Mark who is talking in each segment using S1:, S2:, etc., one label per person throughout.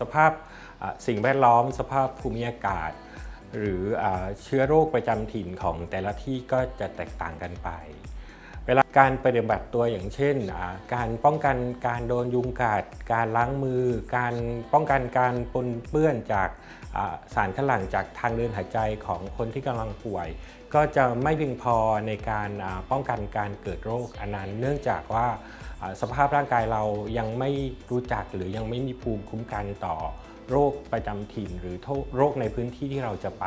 S1: สภาพสิ่งแวดล้อม สภาพภูมิอากาศ หรือเชื้อโรคประจำถิ่นของแต่ละที่ก็จะแตกต่างกันไป เวลาการปฏิบัติตัวอย่างเช่น การป้องกันการโดนยุงกัด การล้างมือ การป้องกันการปนเปื้อนจากสารคัดหลั่งจากทางเดินหายใจของคนที่กำลังป่วย ก็จะไม่เพียงพอในการป้องกันการเกิดโรคอันนั้น เนื่องจากว่าอ่าสภาพร่างกายเรายังไม่รู้จักหรือยังไม่มีภูมิคุ้มกันต่อโรคประจำถิ่น หรือโรคในพื้นที่ที่เราจะไป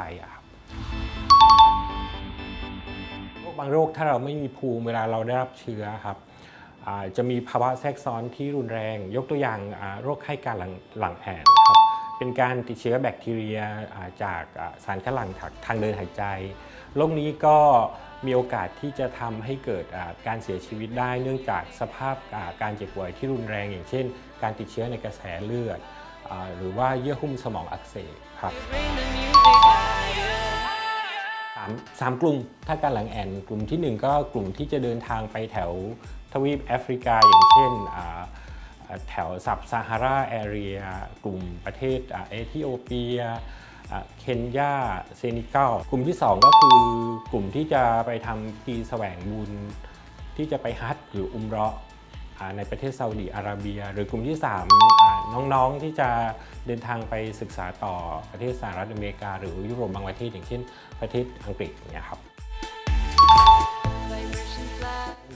S1: บางโรคถ้าเราไม่มีภูมิเวลาเราได้รับเชื้อครับจะมีภาวะแทรกซ้อนที่รุนแรง ยกตัวอย่างโรคไข้การหลังลงแอนครับเป็นการติดเชื้อแบคทีเรียจากสารคัดหลั่งทางทางเดินหายใจ โรคนี้ก็มีโอกาสที่จะทำให้เกิดการเสียชีวิตได้เนื่องจากสภาพการเจ็บป่วยที่รุนแรงอย่างเช่น การติดเชื้อในกระแสเลือด หรือว่าเยื่อหุ้มสมองอักเสบครับ
S2: Bring the music higher.
S1: สามกลุ่ม ถ้าการหลังแอนกลุ่มที่หนึ่งก็กลุ่มที่จะเดินทางไปแถวทวีปแอฟริกาอย่างเช่นแถวซับซาฮาราแอเรียกลุ่มประเทศเอธิโอเปียเคนยาเซนิกัลกลุ่มที่ 2 ก็คือกลุ่มที่จะไปทำปีแสวงบุญ ที่จะไปฮัจหรืออุมเราะห์ในประเทศซาอุดิอาระเบีย หรือกลุ่มที่3 น้องๆที่จะเดินทางไปศึกษาต่อประเทศสหรัฐอเมริกา หรือยุโรปบางประเทศอย่างเช่นประเทศอังกฤษเงี้ยครับ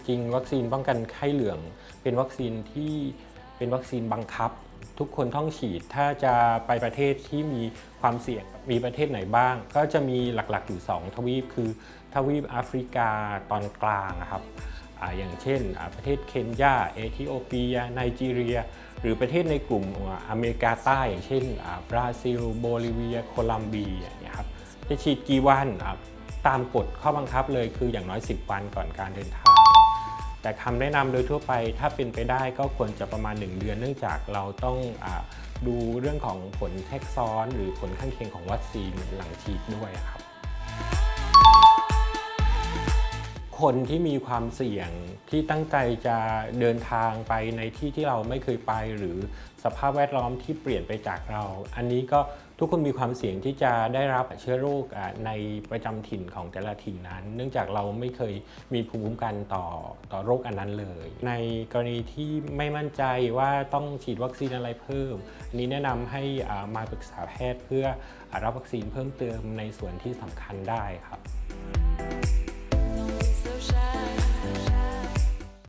S1: จริงวัคซีนป้องกันไข้เหลือง เป็นวัคซีนที่เป็นวัคซีนบังคับ ทุกคนต้องฉีดถ้าจะไปประเทศที่มีความเสี่ยงมีประเทศไหนบ้าง ก็จะมีหลักๆอยู่ 2 ทวีปคือทวีปแอฟริกาตอนกลางนะครับ อย่างเช่นประเทศเคนยา เอธิโอเปีย ไนจีเรีย หรือประเทศในกลุ่มอเมริกาใต้ อย่างเช่นบราซิล โบลิเวีย โคลัมเบียอย่างเงี้ยครับจะฉีดกี่วันตามกฎข้อบังคับเลยคืออย่างน้อย 10 วันก่อนการเดินทาง แต่คำแนะนำโดยทั่วไปถ้าเป็นไปได้ก็ควรจะประมาณ 1 เดือน เนื่องจากเราต้องอดูเรื่องของผลแทรกซ้อน หรือผลข้างเคียงของวัคซีนหลังฉีดด้วยครับ คนที่มีความเสี่ยงที่ตั้งใจจะเดินทางไปในที่ที่เราไม่เคยไป หรือสภาพแวดล้อมที่เปลี่ยนไปจากเรา อันนี้ก็ทุกคนมีความเสี่ยงที่จะได้รับเชื้อโรคในประจำถิ่นของแต่ละถิ่นนั้น เนื่องจากเราไม่เคยมีภูมิคุ้มกันต่อต่อโรคอันนั้นเลย ในกรณีที่ไม่มั่นใจว่าต้องฉีดวัคซีนอะไรเพิ่มอันนี้แนะนำให้มาปรึกษาแพทย์เพื่ออรับวัคซีนเพิ่มเติมในส่วนที่สำคัญได้ครับ shine.